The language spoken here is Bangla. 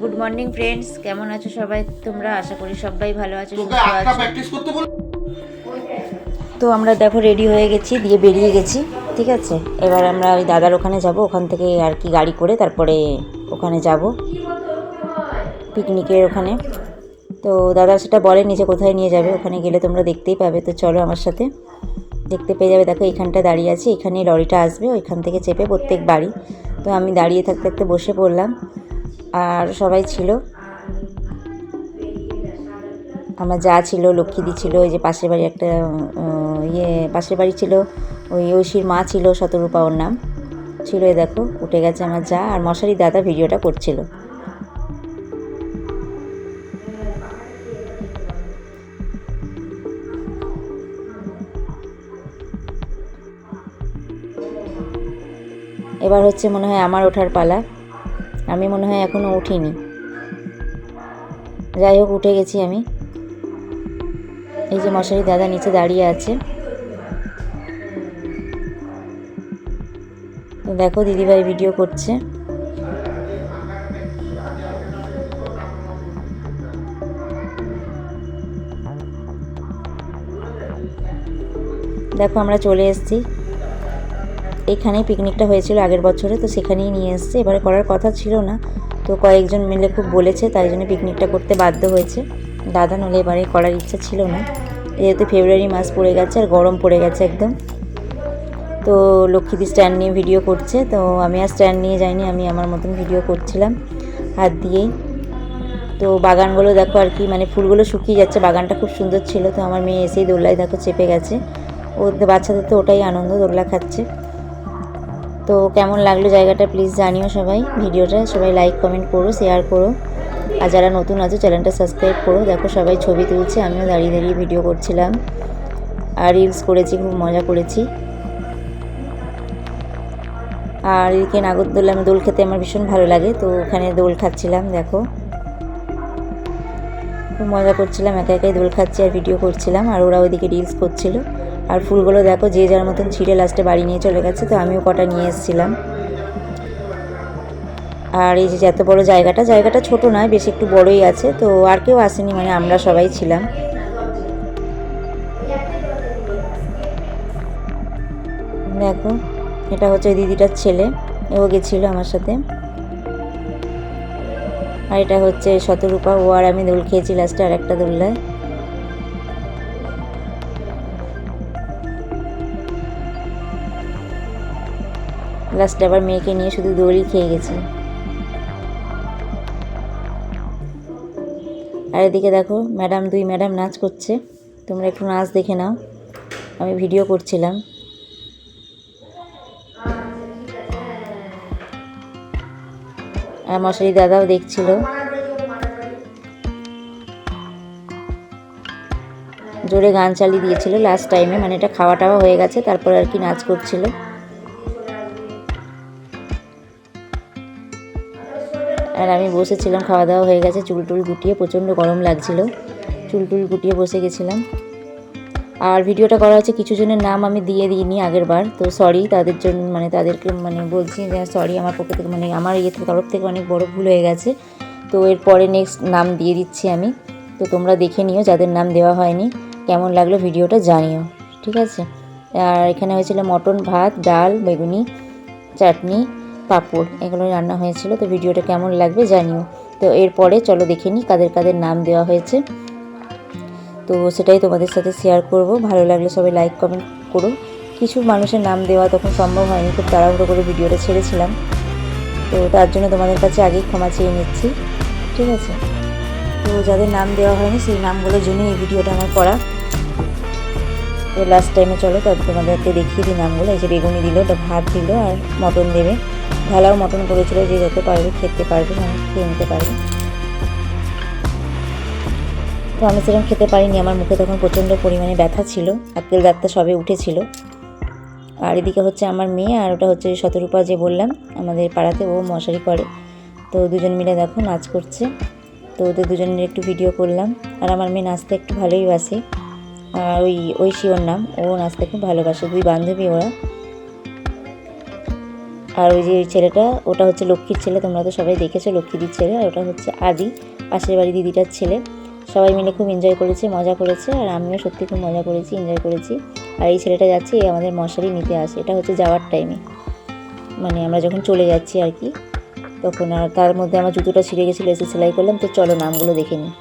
গুড মর্নিং ফ্রেন্ডস কেমন আছো সবাই? তোমরা? আশা করি সবাই ভালো আছো সুস্থ আছো। তো আমরা দেখো রেডি হয়ে গেছি দিয়ে বেরিয়ে গেছি ঠিক আছে? এবার আমরা ওই দাদার ওখানে যাব ওখান থেকে আর কি গাড়ি করে তারপরে ওখানে যাব পিকনিকের ওখানে। তো দাদা সেটা বলে যে কোথায় নিয়ে যাবে ওখানে গেলে তোমরা দেখতেই পাবে। তো চলো আমার সাথে দেখতে পেয়ে যাবে। দেখো এখানটা দাঁড়িয়ে আছি এখানে লরিটা আসবে ওইখান থেকে চেপে প্রত্যেক বাড়ি। তো আমি দাঁড়িয়ে থাকতে থাকতে বসে পড়লাম। আর সবাই ছিল। আমার যা ছিল, লক্ষ্মীদি ছিল ওই যে পাশের বাড়ি একটা ইয়ে পাশের বাড়ি ছিল, ওই ঐশীর মা ছিল, শতরূপা ওর নাম। ছিল এ দেখো, উঠে গেছে আমার যা, আর মশারি দাদা ভিডিওটা করছিল। এবার হচ্ছে মনে হয় আমার ওঠার পালা। আমি মনে হয় এখনও উঠিনি। যাই হোক, উঠে গেছি আমি। এই যে মশারি দাদা নিচে দাঁড়িয়ে আছে। দেখো, দিদিভাই ভিডিও করছে। দেখো, আমরা চলে এসেছি। এখানেই পিকনিকটা হয়েছিল আগের বছরে, তো সেখানেই নিয়ে এসছে। এবারে করার কথা ছিল না, তো কয়েকজন মিলে খুব বলেছে, তাই জন্য পিকনিকটা করতে বাধ্য হয়েছে। দাদা নলে এবারে করার ইচ্ছা ছিল না, যেহেতু ফেব্রুয়ারি মাস পড়ে গেছে আর গরম পড়ে গেছে একদম। তো লক্ষ্মীদি স্ট্যান্ড নিয়ে ভিডিও করছে, তো আমি আর স্ট্যান্ড নিয়ে যাইনি, আমি আমার মতন ভিডিও করছিলাম হাত দিয়েই। তো বাগানগুলো দেখো আর কি মানে ফুলগুলো শুকিয়ে যাচ্ছে, বাগানটা খুব সুন্দর ছিল, তো আমার মেয়ে এসেই দোল্লায় দেখো চেপে গেছে। ওদের বাচ্চাদের তো ওটাই আনন্দ দোল্লা খাচ্ছে। তো কেমন লাগল জায়গাটা প্লিজ জানিও সবাই। ভিডিওটা সবাই লাইক কমেন্ট করো শেয়ার করো। আর যারা নতুন আছো চ্যানেলটা সাবস্ক্রাইব করো। দেখো সবাই ছবি তুলছে, আমিও দাঁড়িয়ে দাঁড়িয়ে ভিডিও করছিলাম। আর রিলস করেছি, খুব মজা করেছি। আর এদিকে নাগরদোল আমি দোল খেতে আমার ভীষণ ভালো লাগে, তো ওখানে দোল খাচ্ছিলাম, দেখো। খুব মজা করছিলাম, একা একাই দোল খাচ্ছি আর ভিডিও করছিলাম, আর ওরা ওইদিকে রিলস করছিল। আর ফুলগুলো দেখো, যে যার মতন ছিঁড়ে লাস্টে বাড়ি নিয়ে চলে গেছে, তো আমিও কটা নিয়ে এসেছিলাম। আর এই যে এত বড় জায়গাটা জায়গাটা ছোট নয়, বেশ একটু বড়ই আছে, তো আর কেউ আসেনি মানে আমরা সবাই ছিলাম। দেখো, এটা হচ্ছে দিদিটার ছেলে, ও গেছিল আমার সাথে। আর এটা হচ্ছে শতরূপা, ও আর আমি দোল খেয়েছি লাস্টে আর একটা দোল্লায় লাস্টে আবার মেয়েকে নিয়ে শুধু দড়ি খেয়ে গেছি। আর এদিকে দেখো ম্যাডাম দুই ম্যাডাম নাচ করছে। তোমরা একটু নাচ দেখে নাও। আমি ভিডিও করছিলাম। আর মশারি দাদাও দেখছিল। জোরে গান চালিয়ে দিয়েছিল লাস্ট টাইমে মানে এটা খাওয়া টাওয়া হয়ে গেছে, তারপর আর কি নাচ করছিল। আর আমি বসেছিলাম খাওয়া দাওয়া হয়ে গেছে চুল টুল গুটিয়ে প্রচণ্ড গরম লাগছিল। চুল টুল গুটিয়ে বসে গেছিলাম। আর ভিডিওটা করা হচ্ছে, কিছু জনের নাম আমি দিয়ে দিইনি আগের বার, তো সরি তাদের জন্য মানে তাদেরকে মানে বলছি যে সরি আমার পক্ষ থেকে মানে আমার ইয়ে তরফ থেকে অনেক বড় ভুল হয়ে গেছে। তো এরপরে নেক্সট নাম দিয়ে দিচ্ছি আমি। তো তোমরা দেখে নিও যাদের নাম দেওয়া হয়নি, কেমন লাগল ভিডিওটা জানিও, ঠিক আছে? আর এখানে হয়েছিল মটন ভাত, ডাল, বেগুনি, চাটনি পাঁপড়, এগুলো রান্না হয়েছিল, তো ভিডিওটা কেমন লাগবে জানিও। তো এরপরে চলো দেখে নিই কাদের কাদের নাম দেওয়া হয়েছে। তো সেটাই তোমাদের সাথে শেয়ার করব। ভালো লাগলে সবাই লাইক কমেন্ট করো। কিছু মানুষের নাম দেওয়া তখন সম্ভব হয়নি, খুব তাড়াহুড়ো করে ভিডিওটা ছেড়েছিলাম। তো তার জন্য তোমাদের কাছে আগেই ক্ষমা চেয়ে নিচ্ছি। ঠিক আছে? তো যাদের নাম দেওয়া হয়নি, সেই নামগুলোর জন্য এই ভিডিওটা আমার করা। তো লাস্ট টাইমে চলো, তো তোমাদেরকে দেখিয়ে দিই নামগুলো। এই যে বেগুনি দিল, ওটা ভাত দিল আর মটন দেবে। ঢালাও মটন করেছিল যে যত পারবে খেতে পারবে মানে খেয়ে নিতে পারবে। তো আমি সেরকম খেতে পারিনি। আমার মুখে তখন প্রচণ্ড পরিমাণে ব্যথা ছিল। আক্কেল দাঁতটা সবে উঠেছিল। আর এদিকে হচ্ছে আমার মেয়ে, আর ওটা হচ্ছে শতরূপা যে বললাম, আমাদের পাড়াতে ও মশারি করে। তো দুজন মিলে দেখো নাচ করছে। তো ওদের দুজনের একটু ভিডিও করলাম। আর আমার মেয়ে নাচতে একটু ভালোই বাসে। আর ওই ঐশী ওর নাম, ও নাচতে খুব ভালোবাসে। দুই বান্ধবী ওরা। আর ওই যে ওই ছেলেটা, ওটা হচ্ছে লক্ষ্মীর ছেলে, তোমরা তো সবাই দেখেছ লক্ষ্মীদির ছেলে, আর ওটা হচ্ছে আদি, পাশের বাড়ি দিদিটার ছেলে। সবাই মিলে খুব এনজয় করেছে, মজা করেছে, আর আমিও সত্যি খুব মজা করেছি এনজয় করেছি। আর এই ছেলেটা যাচ্ছে, এই আমাদের মশারি নিতে আসে, এটা হচ্ছে যাওয়ার টাইমে মানে আমরা যখন চলে যাচ্ছি আর কি, তখন আর তার মধ্যে আমার জুতোটা ছিঁড়ে গেছিল, এসে সেলাই করলাম, তো চলো নামগুলো দেখে নিই।